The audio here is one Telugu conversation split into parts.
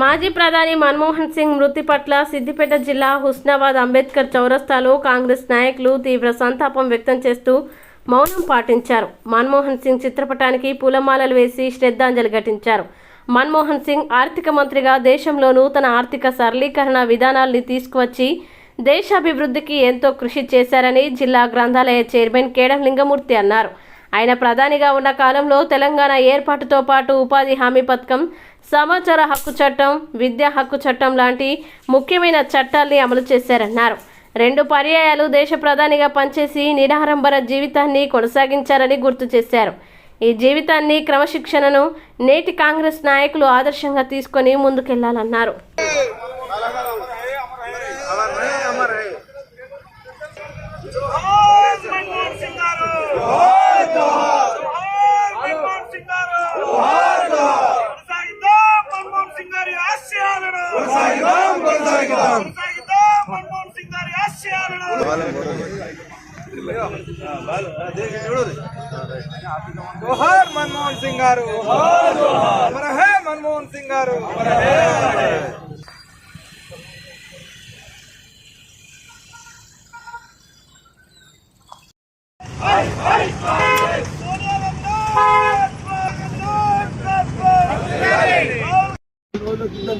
మాజీ ప్రధాని మన్మోహన్ సింగ్ మృతి పట్ల సిద్దిపేట జిల్లా హుస్నాబాద్ అంబేద్కర్ చౌరస్తాలో కాంగ్రెస్ నాయకులు తీవ్ర సంతాపం వ్యక్తం చేస్తూ మౌనం పాటించారు. మన్మోహన్ సింగ్ చిత్రపటానికి పూలమాలలు వేసి శ్రద్ధాంజలి ఘటించారు. మన్మోహన్ సింగ్ ఆర్థిక మంత్రిగా దేశంలో నూతన ఆర్థిక సరళీకరణ విధానాల్ని తీసుకువచ్చి దేశాభివృద్ధికి ఎంతో కృషి చేశారని జిల్లా గ్రంథాలయ చైర్మన్ కేడం లింగమూర్తి అన్నారు. ఆయన ప్రధానిగా ఉన్న కాలంలో తెలంగాణ ఏర్పాటుతో పాటు ఉపాధి హామీ పథకం సమాచార హక్కు చట్టం విద్యా హక్కు చట్టం లాంటి ముఖ్యమైన చట్టాల్ని అమలు చేశారన్నారు. రెండు పర్యాయాలు దేశ ప్రధానిగా పనిచేసి నిరాడంబర జీవితాన్ని కొనసాగించారని గుర్తు చేశారు. ఈ జీవితాన్ని క్రమశిక్షణను నేటి కాంగ్రెస్ నాయకులు ఆదర్శంగా తీసుకొని ముందుకెళ్ళాలన్నారు జోహార్ మన్మోహన్ సింగ్ గారు జోహార్ మన్మోహన్ సింగ్ గారు కొనసాగిద్దాం మన్మోహన్ సింగ్ గారి ఆశయాలను కొనసాగిద్దాం మన్మోహన్ సింగ్ గారి ఆశయాలను జోహార్ మన్మోహన్ సింగ్ గారు. అమర హే మన్మోహన్ సింగ్ గారు.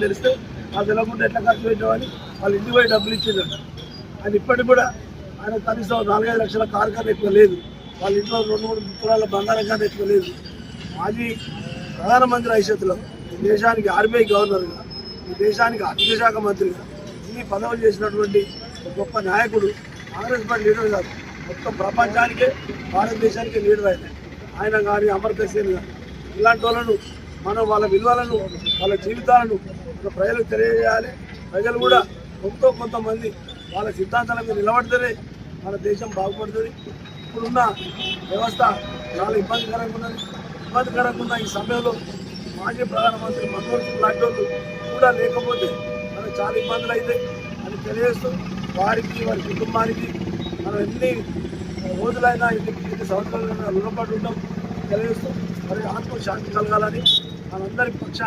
తెలిస్తే ఆ తెలవకుండా ఎట్లా ఖర్చు పెట్టామని వాళ్ళు ఇంటి పోయి డబ్బులు ఇచ్చిందంట ఆయన ఇప్పటికి కూడా ఆయన కనీసం నాలుగైదు లక్షల కారు కన్నా ఎక్కువ లేదు. వాళ్ళ ఇంట్లో రెండు మూడు తులాల బంగారం కన్నా ఎక్కువ లేదు. మాజీ ప్రధానమంత్రి భవిష్యత్తులో ఈ దేశానికి ఆర్బీఐ గవర్నర్గా ఈ దేశానికి ఆర్థిక శాఖ మంత్రిగా ఇన్ని పదవులు చేసినటువంటి గొప్ప నాయకుడు కాంగ్రెస్ పార్టీ లీడర్ కాదు. మొత్తం ప్రపంచానికే భారతదేశానికే లీడర్ ఆయన. ఆయన కానీ అమర్తసేన్ కానీ. ఇలాంటి వాళ్ళను మనం వాళ్ళ విలువలను వాళ్ళ జీవితాలను ప్రజలకు తెలియజేయాలి. ప్రజలు కూడా ఎంతో కొంతమంది వాళ్ళ సిద్ధాంతాల మీద నిలబడితేనే మన దేశం బాగుపడుతుంది. ఇప్పుడున్న వ్యవస్థ చాలా ఇబ్బందికరంగా ఉన్నది ఇబ్బందికరంగా ఉన్న ఈ సమయంలో మాజీ ప్రధానమంత్రి మన్మోహన్ సింగ్ లాంటి కూడా లేకపోతే మనకు చాలా ఇబ్బందులు అవుతాయి అని తెలియజేస్తూ వారికి వారి కుటుంబానికి మనం ఎన్ని రోజులైనా ఎన్ని ఎన్ని సంవత్సరాలైనా రుణపడి ఉంటాం. తెలియజేస్తూ మరి ఆత్మ శాంతి కలగాలని మనందరి పక్షాన్ని